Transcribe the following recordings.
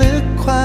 ล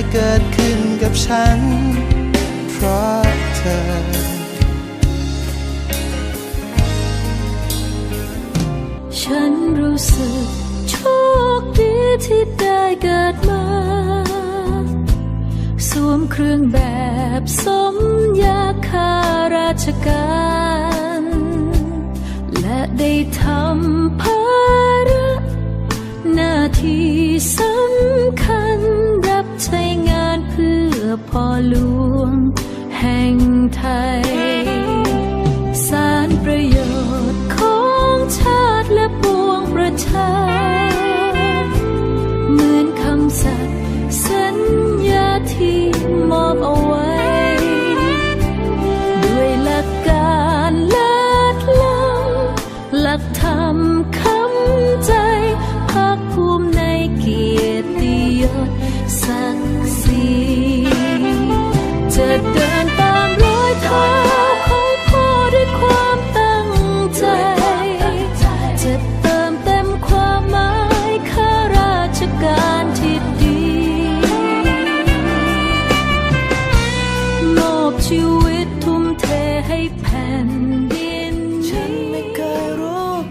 ยเกิดขึ้นกับฉัน เพราะเธอ ฉันรู้สึกโชคดีที่ได้เกิดมา สวมเครื่องแบบสมยาข้าราชการ และได้ทำภาระหน้าที่สำ อพ่อหลวง แห่งไทย สารประโยชน์ของชาติและปวงประชา